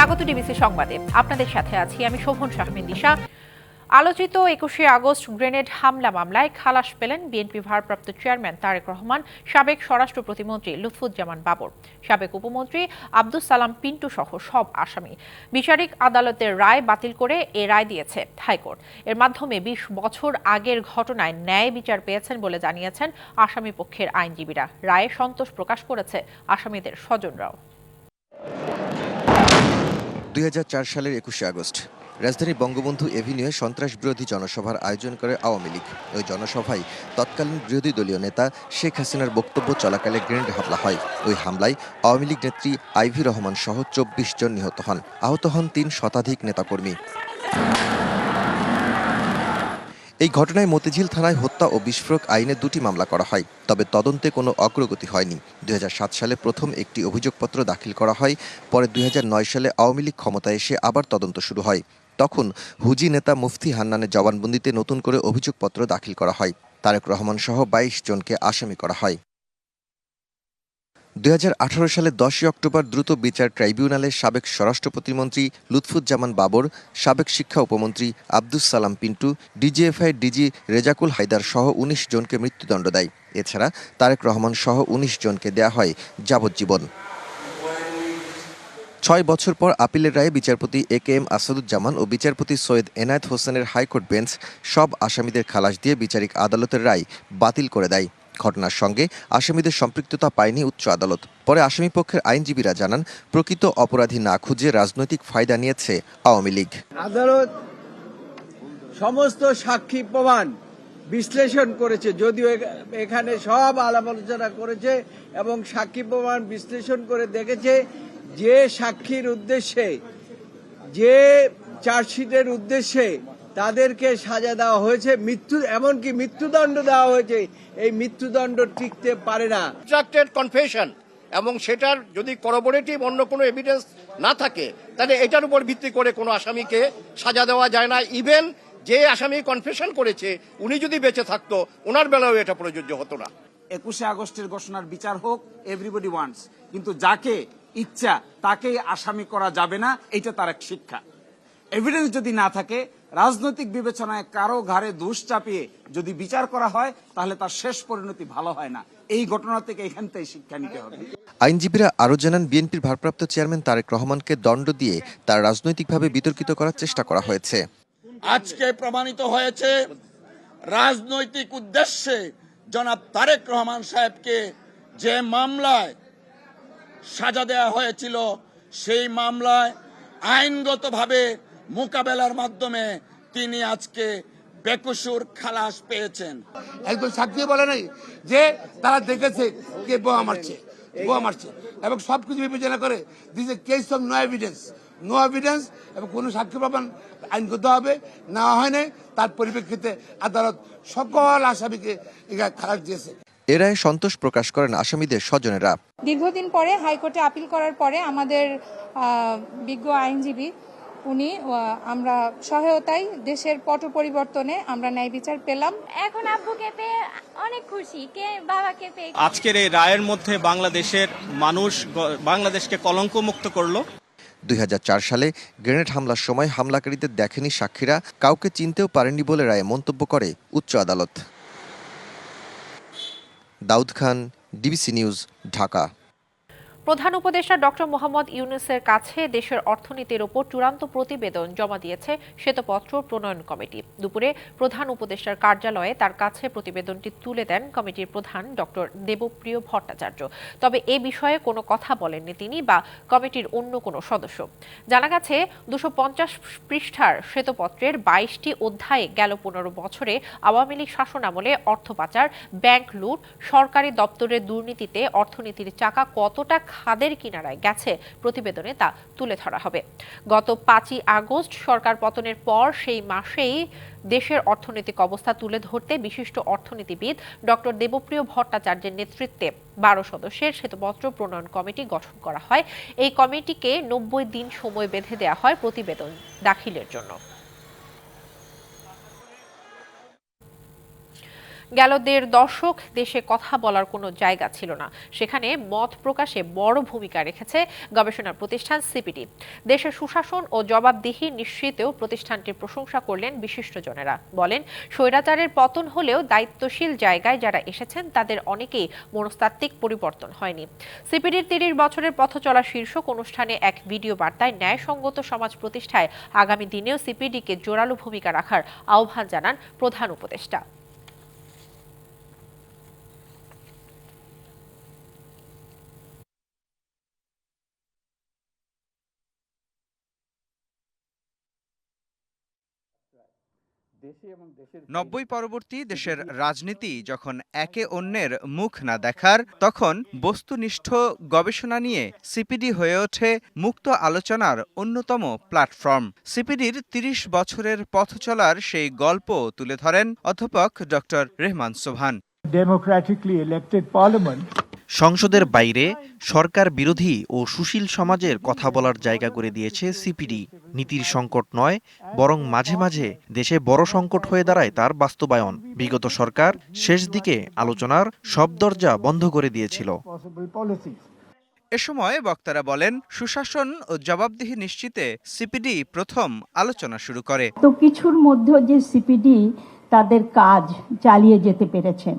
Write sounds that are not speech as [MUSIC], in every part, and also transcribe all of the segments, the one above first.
স্বাগত ডিবিসি সংবাদে। আপনাদের সাথে আছি আমি শোভন শাহমিন দিশা। আলোচিত একুশে আগস্ট গ্রেনেড হামলা মামলায় খালাস পেলেন বিএনপি ভারপ্রাপ্ত চেয়ারম্যান তারেক রহমান, সাবেক স্বরাষ্ট্র প্রতিমন্ত্রী লুৎফুজ্জামান বাবর, সাবেক উপমন্ত্রী আব্দুস সালাম পিন্টু সহ সব আসামি। বিচারিক আদালতের রায় বাতিল করে এ রায় দিয়েছে হাইকোর্ট। এর মাধ্যমে বিশ বছর আগের ঘটনায় ন্যায় বিচার পেয়েছেন বলে জানিয়েছেন আসামি পক্ষের আইনজীবীরা। রায়ে সন্তোষ প্রকাশ করেছে আসামিদের স্বজনরাও। দুই হাজার চার সালের একুশে আগস্ট রাজধানী বঙ্গবন্ধু এভিনিউয়ে সন্ত্রাস বিরোধী জনসভার আয়োজন করে আওয়ামী লীগ। ওই জনসভায় তৎকালীন বিরোধী দলীয় নেতা শেখ হাসিনার বক্তব্য চলাকালে গ্রেনেড হামলা হয়। ওই হামলায় আওয়ামী লীগ নেত্রী আইভি রহমান সহ চব্বিশ জন নিহত হন। আহত হন তিন শতাধিক নেতাকর্মী। এই ঘটনায় মতিঝিল থানায় হত্যা ও বিস্ফোরক আইনে দুটি মামলা করা হয়, তবে তদন্তে কোনো অগ্রগতি হয়নি। দুই হাজার সাত সালে প্রথম একটি অভিযোগপত্র দাখিল করা হয়, পরে দুই হাজার নয় সালে আওয়ামী লীগ ক্ষমতায় এসে আবার তদন্ত শুরু হয়। তখন হুজি নেতা মুফতি হান্নানের জবানবন্দিতে নতুন করে অভিযোগপত্র দাখিল করা হয়। তারেক রহমান সহ বাইশ জনকে আসামি করা হয়। দুই সালে দশই অক্টোবর দ্রুত বিচার ট্রাইব্যুনালে সাবেক স্বরাষ্ট্র প্রতিমন্ত্রী লুৎফুজ্জামান বাবর, সাবেক শিক্ষা উপমন্ত্রী আব্দুস সালাম পিন্টু, ডিজিএফআই ডিজি রেজাকুল হায়দার সহ উনিশ জনকে মৃত্যুদণ্ড দেয়। এছাড়া তারেক রহমান সহ উনিশ জনকে দেয়া হয় যাবজ্জীবন। ছয় বছর পর আপিলের রায়ে বিচারপতি এ কে এম আসাদুজ্জামান ও বিচারপতি সৈয়দ এনায়েত হোসেনের হাইকোর্ট বেঞ্চ সব আসামিদের খালাস দিয়ে বিচারিক আদালতের রায় বাতিল করে দেয়। ঘটনার সঙ্গে আসামিদের সম্পৃক্ততা পায়নি উচ্চ আদালত। পরে আসামি পক্ষের আইনজীবীরা জানান, প্রকৃত অপরাধী না খুঁজে রাজনৈতিক ফায়দা নিয়েছে আওয়ামী লীগ। আদালত সমস্ত সাক্ষী প্রমাণ বিশ্লেষণ করেছে, যদিও এখানে সব আলাপ আলোচনা করেছে এবং সাক্ষী প্রমাণ বিশ্লেষণ করে দেখেছে যে সাক্ষীর উদ্দেশ্যে, যে চার্জশিটের উদ্দেশ্যে তাদেরকে সাজা দেওয়া হয়েছে। মৃত্যু এমনকি মৃত্যুদণ্ড দেওয়া হয়েছে। এই মৃত্যুদণ্ড টিকতে পারে না। কনফেশন এবং সেটার যদি করবোরেটিভ অন্য কোনো এভিডেন্স না থাকে তাহলে এটার উপর ভিত্তি করে কোনো আসামিকে সাজা দেওয়া যায় না। ইভেন যে আসামি কনফেশন করেছে উনি যদি বেঁচে থাকতো ওনার বেলাও এটা প্রযোজ্য হতো না। একুশে আগস্টের ঘোষণার বিচার হোক এভরিবডি ওয়ান্টস কিন্তু যাকে ইচ্ছা তাকেই আসামি করা যাবে না এটা তার এক শিক্ষা। এভিডেন্স যদি না থাকে রাজনৈতিক বিবেচনায় কারও ঘাড়ে দোষ চাপিয়ে যদি বিচার করা হয় তাহলে তার শেষ পরিণতি ভালো হয় না। এই ঘটনা থেকে এখান থেকে শিক্ষা নিতে হবে। আইনজীবীরা আরও জানান বিএনপির ভারপ্রাপ্ত চেয়ারম্যান তারেক রহমানকে দণ্ড দিয়ে তার রাজনৈতিকভাবে বিতর্কিত করার চেষ্টা করা হয়েছে। আজকে প্রমাণিত হয়েছে রাজনৈতিক উদ্দেশ্যে জনাব তারেক রহমান সাহেবকে যে মামলায় সাজা দেওয়া হয়েছিল সেই মামলায় আইনগতভাবে মোকাবেলার মাধ্যমে তিনি আজকে বেকসুর খালাস পেয়েছেন। একজন সাক্ষী বলে নাই যে তারা দেখেছে কে বোমা মারছে বোমা মারছে এবং সবকিছু বিবেচনা করে this a case of no evidence no evidence এবং কোনো সাক্ষী প্রমাণ আইনগত হবে নেওয়া হয় নাই তার পরিপ্রেক্ষিতে আদালত সকল আসামিকে খালাস দিয়েছে। এরাই সন্তোষ প্রকাশ করেন আসামিদের স্বজনেরা। দীর্ঘদিন পরে হাইকোর্টে আপিল করার পরে আমাদের বিজ্ঞ আইনজীবী উনি আমরা সহায়তায় দেশের পট পরিবর্তনে আমরা ন্যায় বিচার পেলাম। এখন আব্বুকে পেয়ে অনেক খুশি। কে বাবাকে পেয়ে আজকের এই রায়ের মধ্যে বাংলাদেশের মানুষ বাংলাদেশকে কলঙ্কমুক্ত করল। দুই হাজার চার সালে গ্রেনেড হামলার সময় হামলাকারীদের দেখেনি সাক্ষীরা কাউকে চিনতেও পারেনি বলে রায়ে মন্তব্য করে উচ্চ আদালত। Daud Khan DBC news Dhaka. প্রধান উপদেষ্টা ডক্টর মোহাম্মদ ইউনুসের কাছে দেশের অর্থনীতির ওপর চূড়ান্ত প্রতিবেদন জমা দিয়েছে শ্বেতপত্র প্রণয়ন কমিটি। দুপুরে প্রধান উপদেষ্টার কার্যালয়ে তার কাছে প্রতিবেদনটি তুলে দেন কমিটির প্রধান ডক্টর দেবপ্রিয় ভট্টাচার্য। তবে এ বিষয়ে কোনো কথা বলেননি তিনি বা কমিটির অন্য কোনো সদস্য। জানা গেছে, দুশো পঞ্চাশ পৃষ্ঠার শ্বেতপত্রের বাইশটি অধ্যায়ে গেল পনেরো বছরে আওয়ামী লীগ শাসনামলে অর্থ পাচার, ব্যাংক লুট, সরকারি দপ্তরের দুর্নীতিতে অর্থনীতির চাকা কতটা খাদের কিনারায় গেছে প্রতিবেদনে তা তুলে ধরা হবে। গত পাঁচই আগস্ট সরকার পতনের পর সেই মাসেই দেশের অর্থনৈতিক অবস্থা তুলে ধরতে বিশিষ্ট অর্থনীতিবিদ ডক্টর দেবপ্রিয় ভট্টাচার্যের নেতৃত্বে বারো সদস্যের শ্বেতপত্র প্রণয়ন কমিটি গঠন করা হয়। এই কমিটিকে নব্বই দিন সময় বেঁধে দেওয়া হয় প্রতিবেদন দাখিলের জন্য। গেল দেড় দশক দেশে কথা বলার কোনো জায়গা ছিল না। সেখানে মত প্রকাশে বড় ভূমিকা রেখেছে গবেষণা প্রতিষ্ঠান সিপিডি। দেশের সুশাসন ও জবাবদিহি নিশ্চিতেও প্রতিষ্ঠানটির প্রশংসা করলেন বিশিষ্টজনেরা। বলেন, স্বৈরাচারের পতন হলেও দায়িত্বশীল জায়গায় যারা এসেছেন, তাদের অনেকেই মনস্তাত্ত্বিক পরিবর্তন হয়নি। সিপিডির তিরিশ বছরের পথ চলা শীর্ষক অনুষ্ঠানে এক ভিডিও বার্তায় ন্যায়সঙ্গত সমাজ প্রতিষ্ঠায় আগামী দিনেও সিপিডিকে জোরালো ভূমিকা রাখার আহ্বান জানান প্রধান উপদেষ্টা। নব্বই পরবর্তী দেশের রাজনীতি যখন একে অন্যের মুখ না দেখার তখন বস্তুনিষ্ঠ গবেষণা নিয়ে সিপিডি হয়ে ওঠে মুক্ত আলোচনার অন্যতম প্ল্যাটফর্ম। সিপিডির তিরিশ বছরের পথ চলার সেই গল্প তুলে ধরেন অধ্যাপক ডক্টর রেহমান সোভান democratically elected parliament সংসদের বাইরে সরকার বিরোধী ও সুশীল সমাজের কথা বলার জায়গা করে দিয়েছে সিপিডি। নীতির সংকট নয় বরং মাঝে মাঝে দেশে বড় সংকট হয়ে দাঁড়ায় তার বাস্তবায়ন। বিগত সরকার শেষ দিকে আলোচনার সব দরজা বন্ধ করে দিয়েছিল। এ সময় বক্তারা বলেন সুশাসন ও জবাবদিহি নিশ্চিতে সিপিডি প্রথম আলোচনা শুরু করে। তো কিছুর মধ্যে যে সিপিডি তাদের কাজ চালিয়ে যেতে পেরেছেন।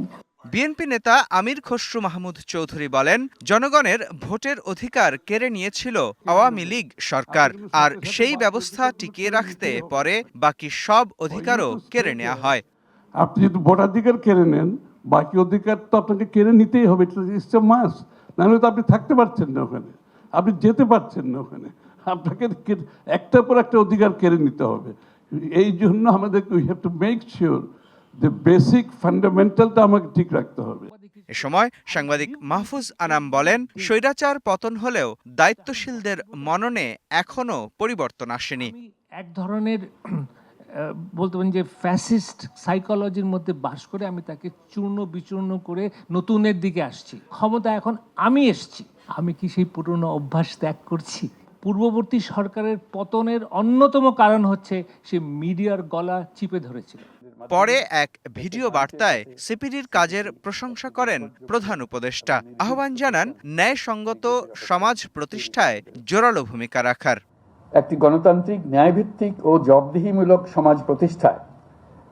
বিএনপি নেতা আমির খসরু মাহমুদ চৌধুরী বলেন, জনগণের ভোটের অধিকার কেড়ে নিয়েছিল আওয়ামী লীগ সরকার, আর সেই ব্যবস্থা টিকিয়ে রাখতে পরে বাকি সব অধিকারও কেড়ে নেওয়া হয়। আপনি যদি ভোটাধিকার কেড়ে নেন, বাকি অধিকার তো আপনাকে কেড়ে নিতেই হবে ইটস এ মাস নাহলে তো আপনি থাকতে পারছেন না ওখানে, আপনি যেতে পারছেন না ওখানে। আপনাকে একটার পর একটা অধিকার কেড়ে নিতে হবে। এই জন্য আমাদের we have to make sure যে বেসিক ফান্ডামেন্টালটা আমাকে ঠিক রাখতে হবে। এ সময় সাংবাদিক মাহফুজ আনাম বলেন স্বৈরাচার পতন হলেও দায়িত্বশীলদের মননে এখনও পরিবর্তন আসেনি। এক ধরনের [CLEARS THROAT] বলতে পারেন যে ফ্যাসিস্ট সাইকোলজির মধ্যে বাস করে আমি তাকে চূর্ণ বিচূর্ণ করে নতুনের দিকে আসছি। ক্ষমতা এখন আমি এসছি। আমি কি সেই পুরনো অভ্যাস ত্যাগ করছি? পূর্ববর্তী সরকারের পতনের অন্যতম কারণ হচ্ছে সে মিডিয়ার গলা চিপে ধরেছিল। পরে এক ভিডিও বার্তায় সিপিডির কাজের প্রশংসা করেন প্রধান উপদেষ্টা। আহ্বান জানান ন্যায়সঙ্গত সমাজ প্রতিষ্ঠায় জোরালো ভূমিকা রাখার। একটি গণতান্ত্রিক ন্যায়ভিত্তিক ও জবাবদিহিমূলক সমাজ প্রতিষ্ঠায়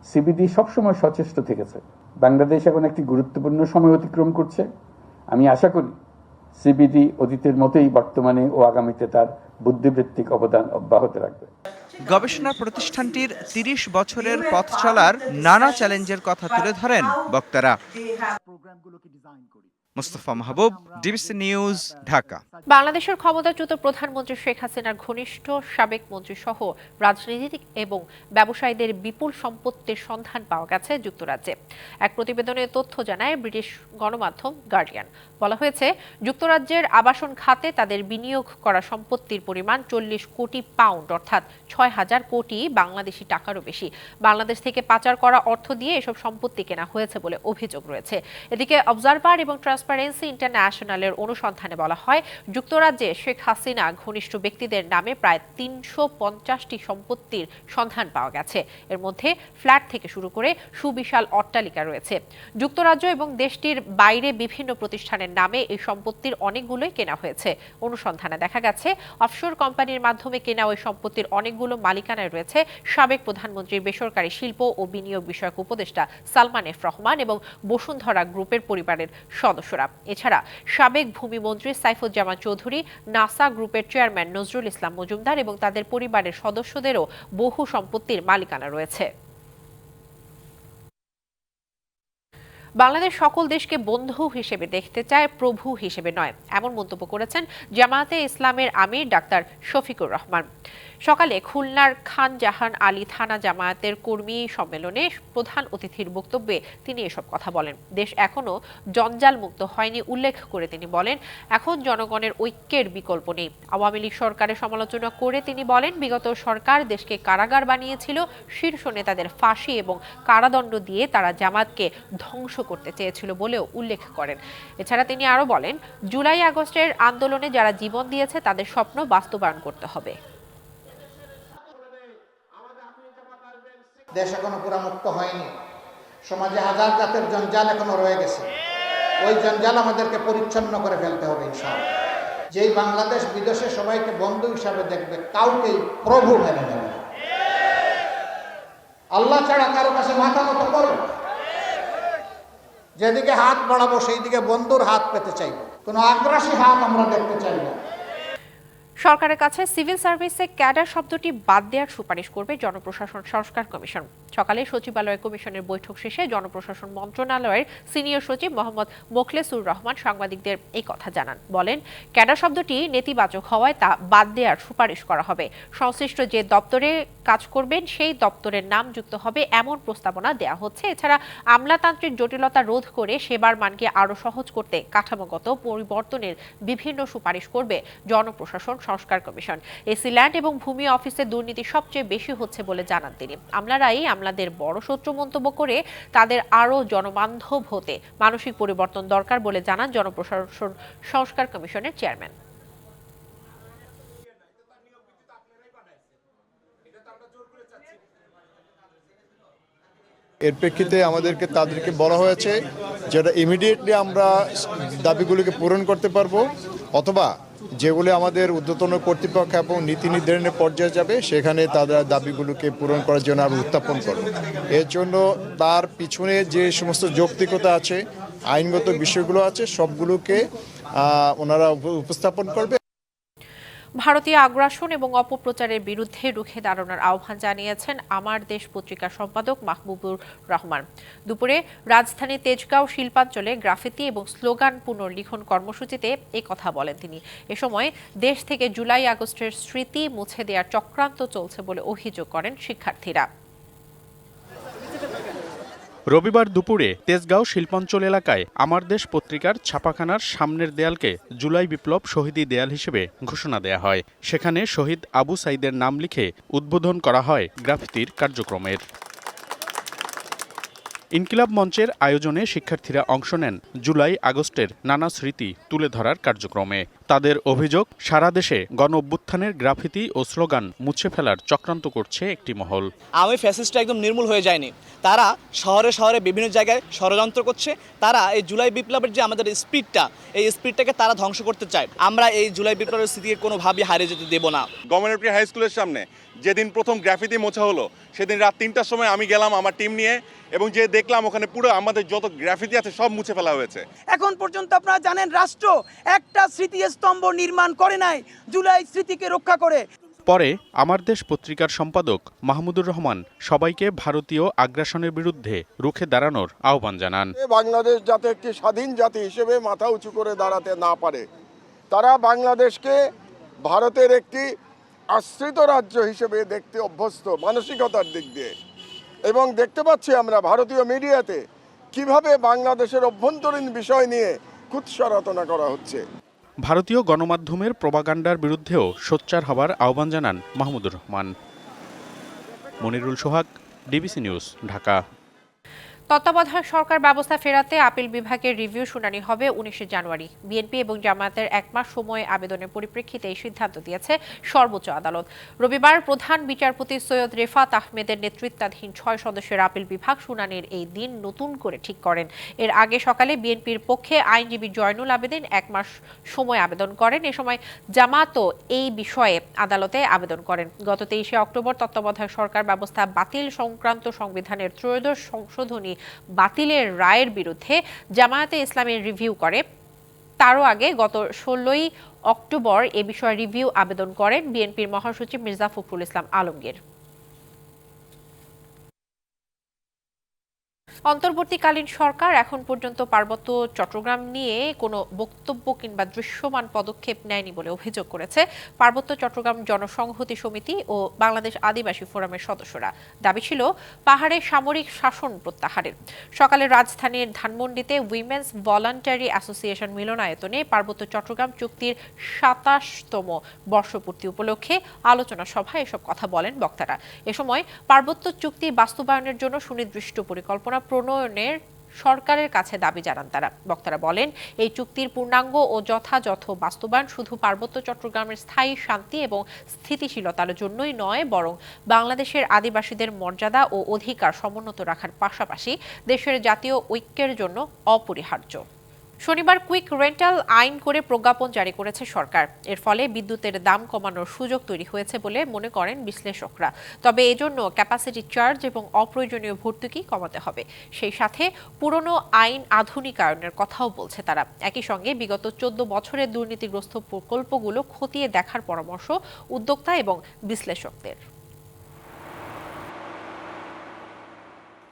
সিবিডি সবসময় সচেষ্ট থেকেছে। বাংলাদেশ এখন একটি গুরুত্বপূর্ণ সময় অতিক্রম করছে। আমি আশা করি সিবিডি অতীতের মতোই বর্তমানে ও আগামীতে তার বুদ্ধিবৃত্তিক অবদান অব্যাহত রাখবে। গবেষণা প্রতিষ্ঠানটির তিরিশ বছরের পথ চলার নানা চ্যালেঞ্জের কথা তুলে ধরেন বক্তারা। Mustafa Mahbub, DBC news, Dhaka. বাংলাদেশের ক্ষমতাচ্যুত প্রধানমন্ত্রী শেখ হাসিনার ঘনিষ্ঠ সাবেক মন্ত্রী সহ রাজনীতিক এবং ব্যবসায়ীদের বিপুল সম্পত্তির সন্ধান পাওয়া গেছে যুক্তরাজ্যে। এক প্রতিবেদনে তথ্য জানায় ব্রিটিশ গণমাধ্যম গার্ডিয়ান। বলা হয়েছে, যুক্তরাজ্যের আবাসন খাতে তাদের বিনিয়োগ করা সম্পত্তির পরিমাণ চল্লিশ কোটি পাউন্ড, অর্থাৎ ছয় হাজার কোটি বাংলাদেশি টাকারও বেশি। বাংলাদেশ থেকে পাচার করা অর্থ দিয়ে এসব সম্পত্তি কেনা হয়েছে বলে অভিযোগ রয়েছে। এদিকে অবজারভার এবং ট্রান্সপারেন্সি ইন্টারন্যাশনালের অনুসন্ধানে বলা হয়, যুক্তরাজ্যে শেখ হাসিনা ঘনিষ্ঠ ব্যক্তিদের নামে প্রায় তিনশো পঞ্চাশটি সম্পত্তির সন্ধান পাওয়া গেছে। এর মধ্যে ফ্ল্যাট থেকে শুরু করে সুবিশাল অট্টালিকা রয়েছে। যুক্তরাজ্য এবং দেশটির বাইরে বিভিন্ন প্রতিষ্ঠানের নামে এই সম্পত্তির অনেকগুলোই কেনা হয়েছে। অনুসন্ধানে দেখা গেছে, অফশোর কোম্পানির মাধ্যমে কেনা ওই সম্পত্তির অনেকগুলো মালিকানায় রয়েছে সাবেক প্রধানমন্ত্রীর বেসরকারি শিল্প ও বিনিয়োগ বিষয়ক উপদেষ্টা সালমান এফ রহমান এবং বসুন্ধরা গ্রুপের পরিবারের সদস্যরা। এছাড়া সাবেক ভূমিমন্ত্রী সাইফুজ্জামান চৌধুরী, নাসা গ্রুপের চেয়ারম্যান নজরুল ইসলাম মজুমদার এবং তাদের পরিবারের সদস্যদেরও বহু সম্পত্তির মালিকানা রয়েছে। বাংলাদেশ সকল দেশকে বন্ধু হিসেবে দেখতে চায়, প্রভু হিসেবে নয়, এমন মন্তব্য করেছেন জামায়াতে ইসলামের আমির ডাক্তার শফিকুর রহমান। সকালে খুলনার খান জাহান আলী থানা জামায়াতের কর্মী সম্মেলনে প্রধান অতিথির বক্তব্যে তিনি এসব কথা বলেন। দেশ এখনও জঞ্জাল মুক্ত হয়নি উল্লেখ করে তিনি বলেন, এখন জনগণের ঐক্যের বিকল্প নেই। আওয়ামী লীগ সরকারের সমালোচনা করে তিনি বলেন, বিগত সরকার দেশকে কারাগার বানিয়েছিল, শীর্ষ নেতাদের ফাঁসি এবং কারাদণ্ড দিয়ে তারা জামাতকে ধ্বংস করতে চেয়েছিল বলেও উল্লেখ করেন। এছাড়া তিনি আরও বলেন, জুলাই আগস্টের আন্দোলনে যারা জীবন দিয়েছে তাদের স্বপ্ন বাস্তবায়ন করতে হবে। দেশ এখনও পুরা মুক্ত হয়নি। সমাজে হাজার জাতের জঞ্জাল এখনও রয়ে গেছে। ওই জঞ্জাল আমাদেরকে পরিচ্ছন্ন করে ফেলতে হবে ইনশাআল্লাহ। যেই বাংলাদেশ বিদেশে সবাইকে বন্ধু হিসাবে দেখবে, কাউকেই প্রভু মেনে নেবে আল্লাহ ছাড়া কারও কাছে মাথা মতো করবে। যেদিকে হাত বাড়াবো সেই দিকে বন্ধুর হাত পেতে চাইব। কোনো আগ্রাসী হাত আমরা দেখতে চাই না। সরকারের কাছে সিভিল সার্ভিসে ক্যাডার শব্দটি বাদ দেওয়ার সুপারিশ করবে জনপ্রশাসন সংস্কার কমিশন। সকালে সচিবালয় কমিশনের বৈঠক শেষে জনপ্রশাসন মন্ত্রণালয়ের সিনিয়র সচিব মোহাম্মদ মোখলেসুর রহমান সাংবাদিকদের এই কথা জানান। বলেন, ক্যাডার শব্দটি নেতিবাচক হওয়ায় তা বাদ দেওয়ার সুপারিশ করা হবে। সংশ্লিষ্ট যে দপ্তরে কাজ করবেন, সেই দপ্তরের নাম যুক্ত হবে, এমন প্রস্তাবনা দেওয়া হচ্ছে। এছাড়া আমলাতান্ত্রিক জটিলতা রোধ করে সেবার মানকে আরও সহজ করতে কাঠামোগত পরিবর্তনের বিভিন্ন সুপারিশ করবে জনপ্রশাসন, সংস্কার কমিশন। এসি ল্যান্ড এবং ভূমি অফিসে দুর্নীতি সবচেয়ে বেশি হচ্ছে বলে জানান তিনি। আমলারাই আমলাদের বড় শত্রু মন্তব্য করে তাদের আরও জনবান্ধব হতে মানসিক পরিবর্তন দরকার বলে জানান জনপ্রশাসন, সংস্কার কমিশনের চেয়ারম্যান। এর প্রেক্ষিতে আমাদেরকে তাদেরকে বলা হয়েছে যেটা ইমিডিয়েটলি আমরা দাবিগুলিকে পূরণ করতে পারব, অথবা যেগুলি আমাদের ঊর্ধ্বতন কর্তৃপক্ষ এবং নীতি নির্ধারণের পর্যায়ে যাবে, সেখানে তাদের দাবিগুলোকে পূরণ করার জন্য আমরা উত্থাপন করব। এর জন্য তার পিছনে যে সমস্ত যৌক্তিকতা আছে, আইনগত বিষয়গুলো আছে, সবগুলোকে ওনারা উপস্থাপন করবে। ভারতীয় আগ্রাসন এবং অপপ্রচারের বিরুদ্ধে রুখে দাঁড়ানোর আহ্বান জানিয়েছেন আমার দেশ পত্রিকার সম্পাদক মাহবুবুর রহমান। দুপুরে রাজধানী তেজগাঁও শিল্পাঞ্চলে গ্রাফিতি এবং স্লোগান পুনর্লিখন কর্মসূচিতে কথা বলেন তিনি। এ সময় দেশ থেকে জুলাই আগস্টের স্মৃতি মুছে দেওয়ার চক্রান্ত চলছে বলে অভিযোগ করেন শিক্ষার্থীরা। রবিবার দুপুরে তেজগাঁও শিল্পাঞ্চল এলাকায় আমার দেশ পত্রিকার ছাপাখানার সামনের দেয়ালকে জুলাই বিপ্লব শহীদি দেয়াল হিসেবে ঘোষণা দেয়া হয়। সেখানে শহীদ আবু সাইদের নাম লিখে উদ্বোধন করা হয় গ্রাফিতির কার্যক্রমের। ইনকিলাব মঞ্চের আয়োজনে শিক্ষার্থীরা অংশ নেন জুলাই আগস্টের নানা স্মৃতি তুলে ধরার কার্যক্রমে। তাদের অভিযোগ সারা দেশে গণ অভ্যুত্থানের গ্রাফিতি ও স্লোগান মুছে ফেলার চক্রান্ত করছে একটি মহল। আমি ফ্যাসিস্টটা একদম নির্মূল হয়ে যায়নি তারা শহরে শহরে বিভিন্ন জায়গায় ষড়যন্ত্র করছে। তারা এই জুলাই বিপ্লবের যে আমাদের স্পিডটা এই স্পিডটাকে তারা ধ্বংস করতে চায়। আমরা এই জুলাই বিপ্লবের স্মৃতিকে কোনোভাবেই হারিয়ে যেতে দেব না। গভর্নমেন্ট হাই স্কুলের সামনে যেদিন প্রথম গ্রাফিতি মোছা হলো সেদিন রাত তিনটার সময় আমি গেলাম আমার টিম নিয়ে এবং যে দেখলাম ওখানে পুরো আমাদের যত গ্রাফিতি আছে সব মুছে ফেলা হয়েছে। এখন পর্যন্ত আপনারা জানেন রাষ্ট্র একটা স্মৃতিস্তম্ভ নির্মাণ করে নাই জুলাই স্মৃতিকে রক্ষা করে। পরে আমার দেশ পত্রিকার সম্পাদক মাহমুদুর রহমান সবাইকে ভারতীয় আগ্রাসনের বিরুদ্ধে রুখে দাঁড়ানোর আহ্বান জানান। বাংলাদেশ যাতে একটি স্বাধীন জাতি হিসেবে মাথা উঁচু করে দাঁড়াতে না পারে তারা বাংলাদেশকে ভারতের একটি আশ্রিত রাজ্য হিসেবে দেখতে অভ্যস্ত মানসিকতার দিক দিয়ে। এবং দেখতে পাচ্ছি আমরা ভারতীয় মিডিয়াতে কীভাবে বাংলাদেশের অভ্যন্তরীণ বিষয় নিয়ে কুৎসা রচনা করা হচ্ছে। ভারতীয় গণমাধ্যমের প্রবাগান্ডার বিরুদ্ধেও সোচ্চার হবার আহ্বান জানান Mahmudur Rahman. Monirul Sohag, DBC news, Dhaka. তত্ত্বাবধায়ক সরকার ব্যবস্থা ফেরাতে আপিল বিভাগের রিভিউ শুনানি হবে উনিশে জানুয়ারি। বিএনপি এবং জামায়াতের এক মাস সময় আবেদনের পরিপ্রেক্ষিতে এই সিদ্ধান্ত দিয়েছে সর্বোচ্চ আদালত। রবিবার প্রধান বিচারপতি সৈয়দ রেফাত আহমেদের নেতৃত্বাধীন ছয় সদস্যের আপিল বিভাগ শুনানির এই দিন নতুন করে ঠিক করেন। এর আগে সকালে বিএনপির পক্ষে আইনজীবী জয়নুল আবেদিন এক মাস সময় আবেদন করেন। এ সময় জামাতও এই বিষয়ে আদালতে আবেদন করেন। গত তেইশে অক্টোবর তত্ত্বাবধায়ক সরকার ব্যবস্থা বাতিল সংক্রান্ত সংবিধানের ত্রয়োদশ সংশোধনী বাতিলের রায়ের বিরুদ্ধে জামায়াতে ইসলামের রিভিউ করে। তারও আগে গত ষোলোই অক্টোবর এ বিষয়ে রিভিউ আবেদন করেন বিএনপির মহাসচিব মির্জা ফখরুল ইসলাম আলমগীর। অন্তর্বর্তীকালীন সরকার এখন পর্যন্ত পার্বত্য চট্টগ্রাম নিয়ে কোনো বক্তব্য কিংবা দৃশ্যমান পদক্ষেপ নেয়নি বলে অভিযোগ করেছে পার্বত্য চট্টগ্রাম জনসংহতি সমিতি ও বাংলাদেশ আদিবাসী ফোরামের সদস্যরা। দাবি ছিল, পাহাড়ে সামরিক শাসন প্রত্যাহারের। সকালে রাজধানীর ধানমন্ডিতে উইমেন্স ভলান্টারি অ্যাসোসিয়েশন মিলনায়তনে পার্বত্য চট্টগ্রাম চুক্তির সাতাশতম বর্ষপূর্তি উপলক্ষে আলোচনা সভায় এসব কথা বলেন বক্তারা। এ সময় পার্বত্য চুক্তি বাস্তবায়নের জন্য সুনির্দিষ্ট পরিকল্পনা প্রণয়নের সরকারের কাছে দাবি জানান তারা। বক্তারা বলেন, এই চুক্তির পূর্ণাঙ্গ ও যথাযথ বাস্তবায়ন শুধু পার্বত্য চট্টগ্রামের স্থায়ী শান্তি এবং স্থিতিশীলতার জন্যই নয়, বরং বাংলাদেশের আদিবাসীদের মর্যাদা ও অধিকার সমুন্নত রাখার পাশাপাশি দেশের জাতীয় ঐক্যের জন্য অপরিহার্য। শনিবার কুইক রেন্টাল আইন করে প্রজ্ঞাপন জারি করেছে সরকার। এর ফলে বিদ্যুতের দাম কমানোর সুযোগ তৈরি হয়েছে বলে মনে করেন বিশ্লেষকরা। তবে এজন্য ক্যাপাসিটি চার্জ এবং অপ্রয়োজনীয় ভর্তুকি কমাতে হবে। সেই সাথে পুরনো আইন আধুনিকায়নের কথাও বলছে তারা। একই সঙ্গে বিগত চোদ্দ বছরের দুর্নীতিগ্রস্ত প্রকল্পগুলো খতিয়ে দেখার পরামর্শ উদ্যোক্তা এবং বিশ্লেষকদের।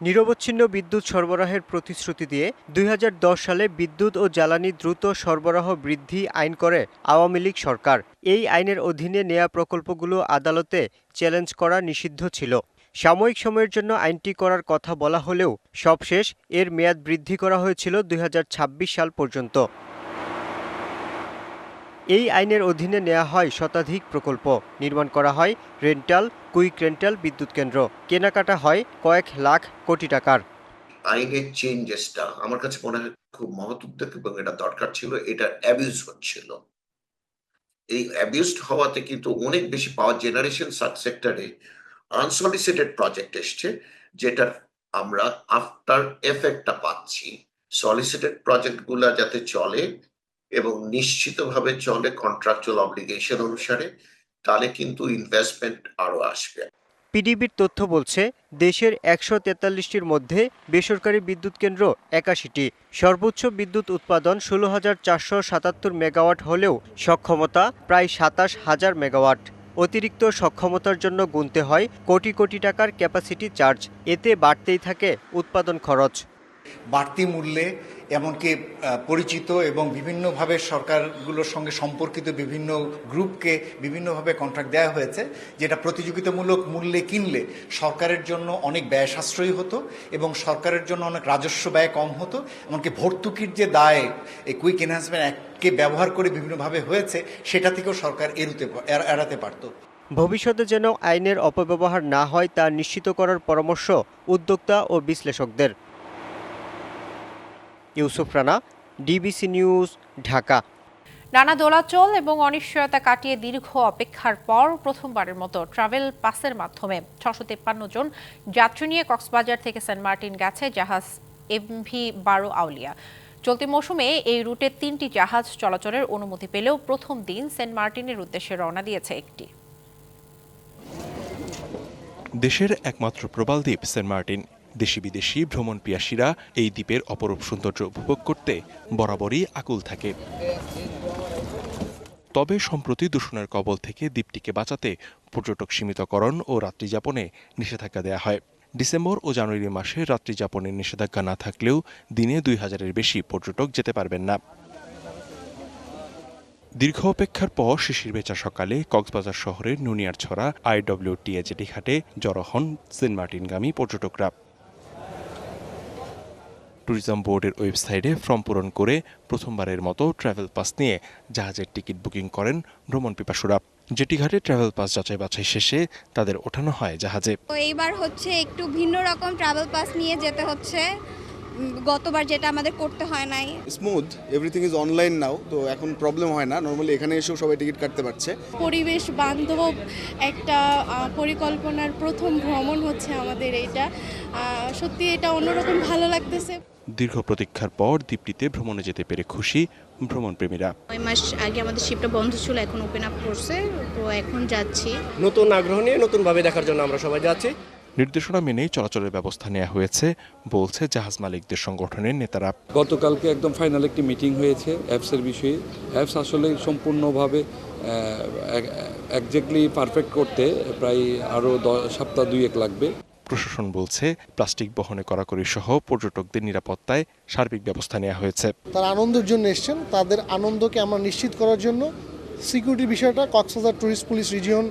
নিরবচ্ছিন্ন বিদ্যুৎ সরবরাহের প্রতিশ্রুতি দিয়ে দুই হাজার দশ সালে বিদ্যুৎ ও জ্বালানি দ্রুত সরবরাহ বৃদ্ধি আইন করে আওয়ামী লীগ সরকার। এই আইনের অধীনে নেয়া প্রকল্পগুলো আদালতে চ্যালেঞ্জ করা নিষিদ্ধ ছিল। সাময়িক সময়ের জন্য আইনটি করার কথা বলা হলেও সবশেষ এর মেয়াদ বৃদ্ধি করা হয়েছিল দুই হাজার ছাব্বিশ সাল পর্যন্ত। এই আইনের অধীনে নেওয়া হয় শতাধিক প্রকল্প। নির্মাণ করা হয় রেন্টাল, কুইক রেন্টাল বিদ্যুৎ কেন্দ্র। কেনাকাটা হয় কয়েক লাখ কোটি টাকার। আইনের চেঞ্জেসটা আমার কাছে মনে হয় খুব মহৎ এবং এটা দরকার ছিল, এটা অ্যাবিউজ হচ্ছিল। এই অ্যাবিউজড হওয়াতে কিন্তু অনেক বেশি পাওয়ার জেনারেশন সাব সেক্টরে আনসলিসিটেড প্রজেক্ট এসছে, যেটার আমরা আফটার এফেক্টটা পাচ্ছি। সলিসিটেড প্রজেক্টগুলো যাতে চলে এবং নিশ্চিতভাবে চলে কন্ট্রাকচুয়াল অব্লিগেশন অনুসারে তাহলে কিন্তু ইনভেস্টমেন্ট আরও আসবে। পিডিবির তথ্য বলছে দেশের একশো তেতাল্লিশটির মধ্যে বেসরকারি বিদ্যুৎ কেন্দ্র একাশিটি। সর্বোচ্চ বিদ্যুৎ উৎপাদন ষোলো হাজার চারশো সাতাত্তর মেগাওয়াট হলেও সক্ষমতা প্রায় সাতাশ হাজার মেগাওয়াট। অতিরিক্ত সক্ষমতার জন্য গুনতে হয় কোটি কোটি টাকার ক্যাপাসিটি চার্জ এতে বাড়তেই থাকে উৎপাদন খরচ। বাড়তি মূল্যে এমনকি পরিচিত এবং বিভিন্নভাবে সরকারগুলোর সঙ্গে সম্পর্কিত বিভিন্ন গ্রুপকে বিভিন্নভাবে কন্ট্রাক্ট দেওয়া হয়েছে, যেটা প্রতিযোগিতামূলক মূল্যে কিনলে সরকারের জন্য অনেক ব্যয় সাশ্রয়ী হতো এবং সরকারের জন্য অনেক রাজস্ব ব্যয় কম হতো। এমনকি ভর্তুকির যে দায়, এই কুইক এনহান্সমেন্ট অ্যাক্টকে ব্যবহার করে বিভিন্নভাবে হয়েছে, সেটা থেকেও সরকার এড়- এড়াতে পারতো। ভবিষ্যতে যেন আইনের অপব্যবহার না হয় তা নিশ্চিত করার পরামর্শ উদ্যোক্তা ও বিশ্লেষকদের। Yusuf Rana DBC news Dhaka. নানা দোলাচল এবং অনিশ্চয়তা কাটিয়ে দীর্ঘ অপেক্ষার পর প্রথমবারের মতো ট্রাভেল পাসের মাধ্যমে ছশো তেপ্পান্ন জন যাত্রী নিয়ে কক্সবাজার থেকে সেন্ট মার্টিন গেছে জাহাজ এমভি বারো আউলিয়া। চলতি মৌসুমে এই রুটে তিনটি জাহাজ চলাচলের অনুমতি পেলেও প্রথম দিন সেন্ট মার্টিনের উদ্দেশ্যে রওনা দিয়েছে একটি। দেশের একমাত্র প্রবাল দ্বীপ সেন্ট মার্টিন দেশি বিদেশি ভ্রমণ পিয়াসীরা এই দ্বীপের অপরূপ সৌন্দর্য উপভোগ করতে বরাবরই আকুল থাকে। তবে সম্প্রতি দূষণের কবল থেকে দ্বীপটিকে বাঁচাতে পর্যটক সীমিতকরণ ও রাত্রিযাপনে নিষেধাজ্ঞা দেওয়া হয়। ডিসেম্বর ও জানুয়ারি মাসে রাত্রিযাপনের নিষেধাজ্ঞা না থাকলেও দিনে দুই হাজারের বেশি পর্যটক যেতে পারবেন না। দীর্ঘ অপেক্ষার পর শিশির বেচা সকালে কক্সবাজার শহরের নুনিয়ার ছড়া আইডব্লিউটিএ জেটি ঘাটে জড়ো হন সেন্ট মার্টিনগামী পর্যটকরা। ট্যুরিজম বোর্ডের ওয়েবসাইটে ফর্ম পূরণ করে প্রথমবারের মতো ট্রাভেল পাস নিয়ে জাহাজের টিকিট বুকিং করেন ভ্রমণ পিপাসুরা। জেটি ঘাটে ট্রাভেল পাস যাচাই বাছাই শেষে তাদের ওঠানো হয় জাহাজে। তো এইবার হচ্ছে একটু ভিন্ন রকম ট্রাভেল পাস নিয়ে যেতে হচ্ছে। গতবার যেটা আমাদের করতে হয় নাই। Smooth everything is online now তো এখন প্রবলেম হয় না। নর্মালি এখানে এসেও সবাই টিকিট কাটতে পারছে। পরিবেশ বান্ধব একটা পরিকল্পনার প্রথম ভ্রমণ হচ্ছে আমাদের এইটা। সত্যি এটা অন্যরকম ভালো লাগতেছে। দীর্ঘ প্রতীক্ষার পর দ্বীপটিতে ভ্রমণে যেতে পেরে খুশি ভ্রমণ প্রেমীরা নয় মাস আগে আমাদের শিপটা বন্ধ ছিল এখন ওপেন আপ করছে তো এখন যাচ্ছি। নতুন আগ্রহ নিয়ে নতুনভাবে দেখার জন্য আমরা সবাই যাচ্ছি। নির্দেশনা মেনেই চলাচলের ব্যবস্থা নেওয়া হয়েছে বলছে জাহাজ মালিকদের সংগঠনের নেতারা। গতকালকে একদম ফাইনাল একটি মিটিং হয়েছে অ্যাপসের বিষয়ে। অ্যাপস আসলে সম্পূর্ণভাবে একজ্যাক্টলি পারফেক্ট করতে প্রায় আরও সপ্তাহ দুই এক লাগবে। প্রশাসন বলছে প্লাস্টিক বহনে কড়াকড়ি সহ পর্যটকদের নিরাপত্তায় সার্বিক ব্যবস্থা নেওয়া হয়েছে। তারা আনন্দের জন্য এসছেন। তাদের আনন্দকে আমরা নিশ্চিত করার জন্য সিকিউরিটি বিষয়টা কক্সবাজার ট্যুরিস্ট পুলিশ রিজিয়ন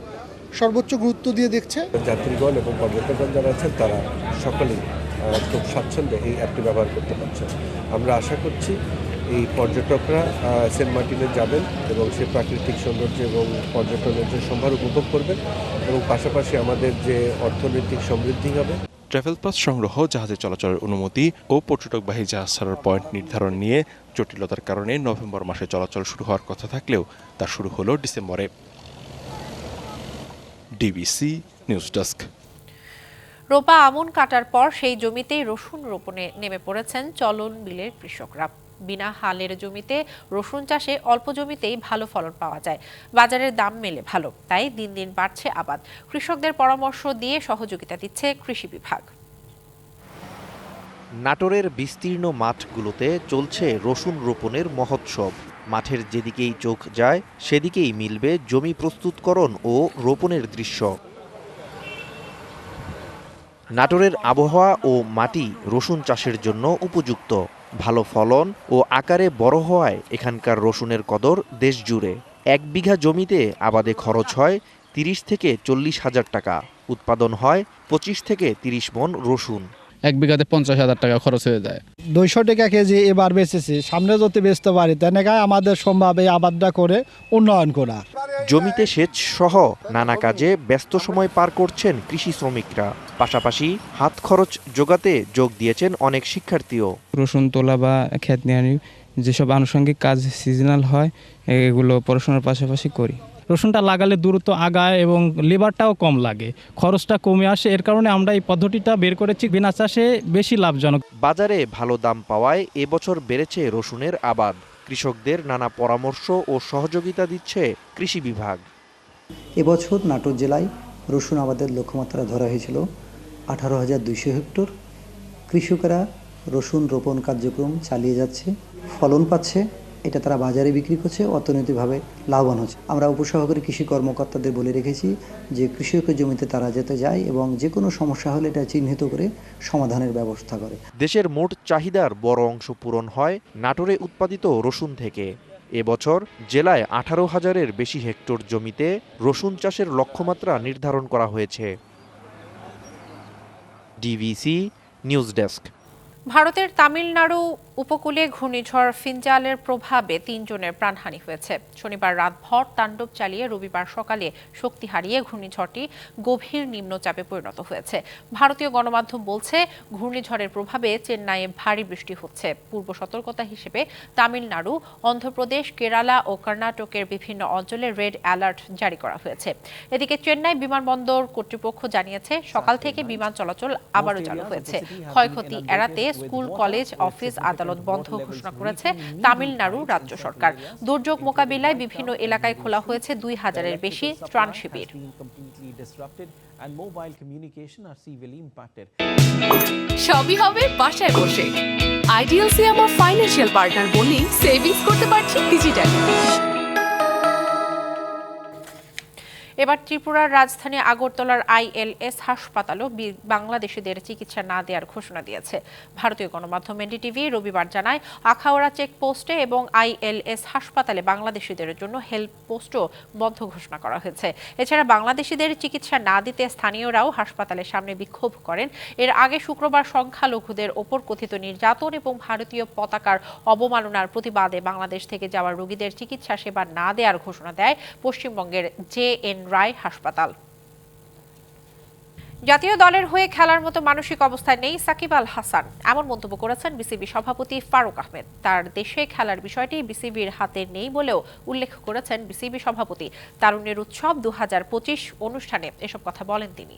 সর্বোচ্চ গুরুত্ব দিয়ে দেখছে। যাত্রীগণ এবং পর্যটকগণ যারা আছেন তারা সকলেই খুব স্বাচ্ছন্দ্যে এই অ্যাপটি ব্যবহার করতে পারছেন। আমরা আশা করছি এই পর্যটকরা সেন্ট মার্টিনে যাবেন এবং সে প্রাকৃতিক সৌন্দর্য এবং পর্যটনের যে সম্ভার উপভোগ করবেন এবং পাশাপাশি আমাদের যে অর্থনৈতিক সমৃদ্ধি হবে। ট্রাভেল পাস সংগ্রহ জাহাজে চলাচলের অনুমতি ও পর্যটকবাহী জাহাজ ছাড়ার পয়েন্ট নির্ধারণ নিয়ে জটিলতার কারণে নভেম্বর মাসে চলাচল শুরু হওয়ার কথা থাকলেও তা শুরু হলো ডিসেম্বরে। DBC news desk. রোপা আমন কাটার পর সেই জমিতেই রসুন রোপণে নেমে পড়েছেন চলন বিলের কৃষকরা। বিনা হালের জমিতে রসুন চাষে অল্প জমিতেই ভালো ফলন পাওয়া যায়। বাজারের দাম মেলে ভালো, তাই দিন দিন বাড়ছে আবাদ। কৃষকদের পরামর্শ দিয়ে সহযোগিতা দিচ্ছে কৃষি বিভাগ। নাটোরের বিস্তীর্ণ মাঠগুলোতে চলছে রসুন রোপণের মহোৎসব। মাঠের যেদিকেই চোখ যায়, সেদিকেই মিলবে জমি প্রস্তুতকরণ ও রোপণের দৃশ্য। নাটোরের আবহাওয়া ও মাটি রসুন চাষের জন্য উপযুক্ত। ভালো ফলন ও আকারে বড় হওয়ায় এখানকার রসুনের কদর দেশ জুড়ে। এক বিঘা জমিতে আবাদে খরচ হয় তিরিশ থেকে চল্লিশ হাজার টাকা, উৎপাদন হয় পঁচিশ থেকে তিরিশ মন রসুন। এক বিঘাতে পঞ্চাশ হাজার টাকা খরচ হয়ে যায়। দুইশো টাকা কেজি এবার বেচেছি। সামনে যদি বেচতে পারি তেনেকায় আমাদের সম্ভব এই আবাদটা করে উন্নয়ন করা। জমিতে সেচ সহ নানা কাজে ব্যস্ত সময় পার করছেন কৃষি শ্রমিকরা। পাশাপাশি হাত খরচ যোগাতে যোগ দিয়েছেন অনেক শিক্ষার্থীও। রসুন তোলা বা নিয়ানি যেসব আনুষঙ্গিক কাজ সিজনাল হয় এগুলো পড়াশোনার পাশাপাশি করি। রসুনটা লাগালে দ্রুত আগায় এবং লেবারটাও কম লাগে। খরচটা কমে আসে। এর কারণে আমরা এই পদ্ধতিটা বের করেছি। বিনা চাষে বেশি লাভজনক। বাজারে ভালো দাম পাওয়ায় এবছর বেড়েছে রসুনের আবাদ। কৃষকদের নানা পরামর্শ ও সহযোগিতা দিচ্ছে কৃষি বিভাগ। এবছর নাটোর জেলায় রসুন আবাদের লক্ষ্যমাত্রা ধরা হয়েছিল আঠারো হাজার দুইশো হেক্টর। কৃষকেরা রসুন রোপণ কার্যক্রম চালিয়ে যাচ্ছে ফলন পাচ্ছে এটা তারা বাজারে বিক্রি করছে অর্থনৈতিকভাবে লাভবান হচ্ছে। আমরা উপসহকারী কৃষি কর্মকর্তাদের বলে রেখেছি যে কৃষকের জমিতে তারা যেতে যায় এবং যে কোনো সমস্যা হলে এটা চিহ্নিত করে সমাধানের ব্যবস্থা করে। দেশের মোট চাহিদার বড় অংশ পূরণ হয় নাটোরে উৎপাদিত রসুন থেকে। এবছর জেলায় আঠারো হাজারের বেশি হেক্টর জমিতে রসুন চাষের লক্ষ্যমাত্রা নির্ধারণ করা হয়েছে। DVC news desk. ভারতের তামিলনাড়ু উপকূলে ঘূর্ণিঝড় ফিনজালের প্রভাবে তিনজনের প্রাণহানি হয়েছে। শনিবার রাতভর তাণ্ডব চালিয়ে রবিবার সকালে শক্তি হারিয়ে ঘূর্ণিঝড়টি গভীর নিম্নচাপে পরিণত হয়েছে। ভারতীয় গণমাধ্যম বলছে ঘূর্ণিঝড়ের প্রভাবে চেন্নাইয়ে ভারী বৃষ্টি হচ্ছে। পূর্ব সতর্কতা হিসেবে তামিলনাড়ু অন্ধ্রপ্রদেশ কেরালা ও কর্ণাটকের বিভিন্ন অঞ্চলে রেড অ্যালার্ট জারি করা হয়েছে। এদিকে চেন্নাই বিমানবন্দর কর্তৃপক্ষ জানিয়েছে সকাল থেকে বিমান চলাচল আবারও চালু হয়েছে। ক্ষয়ক্ষতি এড়াতে স্কুল কলেজ অফিস আদালত বন্ধ ঘোষণা করেছে তামিলনাড়ু রাজ্য সরকার দুর্যোগ মোকাবিলায় বিভিন্ন এলাকায় খোলা হয়েছে। দুই হাজারের বেশি ত্রাণ শিবির। সবই হবে বাসায় বসে। আইডিএলসি আমার ফাইন্যান্সিয়াল পার্টনার বলেই সেভিংস করতে পারছি ডিজিটালি এবার ত্রিপুরার রাজধানী আগরতলার আইএলএস হাসপাতালও বাংলাদেশিদের চিকিৎসা না দেওয়ার ঘোষণা দিয়েছে। ভারতীয় গণমাধ্যম এনডিটিভি রবিবার জানায়, আখাউড়া চেকপোস্টে এবং আইএলএস হাসপাতালে বাংলাদেশিদের জন্য হেল্প পোস্টও বন্ধ ঘোষণা করা হয়েছে। এছাড়া বাংলাদেশিদের চিকিৎসা না দিতে স্থানীয়রাও হাসপাতালের সামনে বিক্ষোভ করেন। এর আগে শুক্রবার সংখ্যালঘুদের ওপর কথিত নির্যাতন এবং ভারতীয় পতাকার অবমাননার প্রতিবাদে বাংলাদেশ থেকে যাওয়া রোগীদের চিকিৎসা সেবা না দেওয়ার ঘোষণা দেয় পশ্চিমবঙ্গের জে এন রায় হাসপাতাল। জাতীয় দলের হয়ে খেলার মতো মানসিক অবস্থায় নেই সাকিব আল হাসান। এমন মন্তব্য করেছেন বিসিবি সভাপতি ফারুক আহমেদ। তার দেশে খেলার বিষয়টি বিসিবির হাতে নেই বলেও উল্লেখ করেছেন বিসিবি সভাপতি। তারুণ্যের উৎসব দুহাজার পঁচিশ অনুষ্ঠানে এসব কথা বলেন তিনি।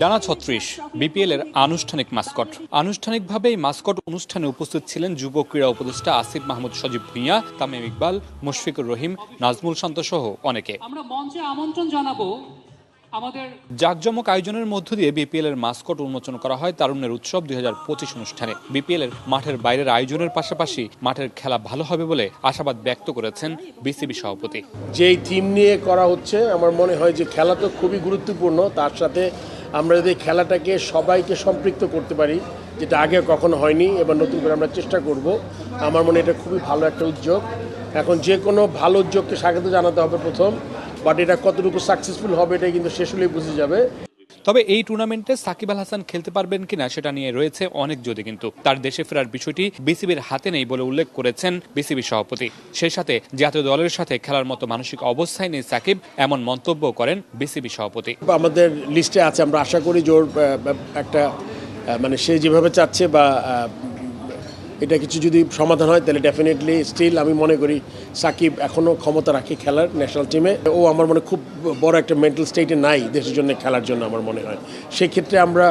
ডানা ছত্রিশ, বিপিএল এর আনুষ্ঠানিক মাস্কট। আনুষ্ঠানিকভাবে এই মাস্কট অনুষ্ঠানে উপস্থিত ছিলেন যুব ক্রীড়া উপদেষ্টা আসিফ মাহমুদ সজীব ভুঁইয়া, তামিম ইকবাল, মুশফিকুর রহিম, নাজমুল শান্ত সহ অনেকে। আমরা মঞ্চে আমন্ত্রণ জানাব আমাদের জাকজমক আয়োজনের মধ্য দিয়ে বিপিএল এর মাস্কট উন্মোচন করা হয় তারুণ্যের উৎসব দুই অনুষ্ঠানে। বিপিএল এর মাঠের বাইরের আয়োজনের পাশাপাশি মাঠের খেলা ভালো হবে বলে আশাবাদ ব্যক্ত করেছেন বিসিবি সভাপতি। যেই থিম নিয়ে করা হচ্ছে আমার মনে হয় যে খেলা তো খুবই গুরুত্বপূর্ণ। তার সাথে আমরা যদি খেলাটাকে সবাইকে সম্পৃক্ত করতে পারি যেটা আগে কখনো হয়নি এবার নতুন করে আমরা চেষ্টা করব। আমার মনে এটা খুবই ভালো একটা উদ্যোগ। এখন যে কোনো ভালো উদ্যোগকে স্বাগত জানাতে হবে প্রথম। বাট এটা কতটুকু সাকসেসফুল হবে এটা কিন্তু শেষ হলেই বুঝে যাবে। তবে এই টুর্নামেন্টে সাকিব আল হাসান খেলতে পারবেন কিনা সেটা নিয়ে রয়েছে অনেক যদি কিন্তু। তার দেশে ফেরার বিষয়টি বিসিবির হাতে নেই বলে উল্লেখ করেছেন বিসিবি সভাপতি। সেই সাথে জাতীয় দলের সাথে খেলার মতো মানসিক অবস্থায় নেই সাকিব এমন মন্তব্য করেন বিসিবি সভাপতি। আমাদের লিস্টে আছে আমরা আশা করি ওর একটা মানে সে যেভাবে চাচ্ছে বা এটা কিছু যদি সমাধান হয়, তাহলে ডেফিনেটলি স্টিল আমি মনে করি সাকিব এখনও ক্ষমতা রাখে খেলার ন্যাশনাল টিমে ও আমার মনে খুব বড় একটা মেন্টাল স্টেটে নাই দেশের জন্য খেলার জন্য আমার মনে হয়। সেক্ষেত্রে আমরা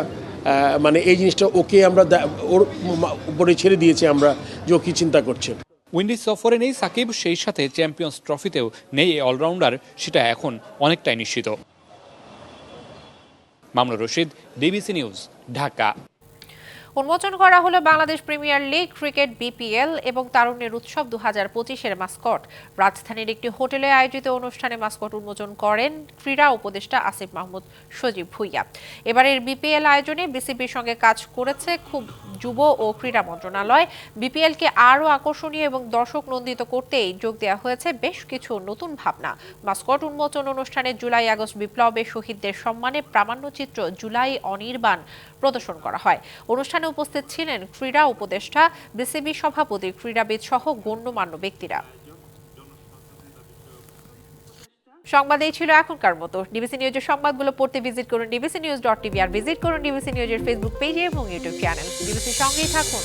মানে এই জিনিসটা ওকে আমরা ওর উপরে ছেড়ে দিয়েছি আমরা যে ও কী চিন্তা করছে। উইন্ডিজ সফরে নেই সাকিব, সেই সাথে চ্যাম্পিয়ন্স ট্রফিতেও নেই এই অলরাউন্ডার সেটা এখন অনেকটাই নিশ্চিত। মামলা রশিদ ডিবিসি নিউজ ঢাকা। উন্মোচন করা হলো Bangladesh premier league, cricket, BPL এবং তারুণ্যের উৎসব দু হাজার পঁচিশের মাস্কট। রাজধানীর একটি হোটেলে আয়োজিত অনুষ্ঠানে মাস্কট উন্মোচন করেন ক্রীড়া উপদেষ্টা আসিফ মাহমুদ সজীব ভুইয়া। এবারের বিপিএল আয়োজনে বিসিবির সঙ্গে কাজ করেছে খুব যুব ও ক্রীড়া মন্ত্রণালয়। বিপিএলকে আরও আকর্ষণীয় এবং দর্শক নন্দিত করতেই যোগ দেওয়া হয়েছে বেশ কিছু নতুন ভাবনা। মাস্কট উন্মোচন অনুষ্ঠানে জুলাই আগস্ট বিপ্লবে শহীদদের সম্মানে প্রামাণ্যচিত্র জুলাই অনির্বাণ প্রদর্শন করা হয়। অনুষ্ঠানে উপস্থিত ছিলেন ক্রীড়া উপদেষ্টা, বিসিবি সভাপতি, ক্রীড়াবিদ সহ গণ্যমান্য ব্যক্তিরা। সংবাদ এই ছিল এখনকার মতো। ডিবিসি নিউজের সংবাদগুলো পড়তে ভিজিট করুন ডিবিসি নিউজ ডট টিভি আর ভিজিট করুন ডিবিসি নিউজের ফেসবুক পেজে এবং ইউটিউব চ্যানেল। ডিবিসির সঙ্গেই থাকুন।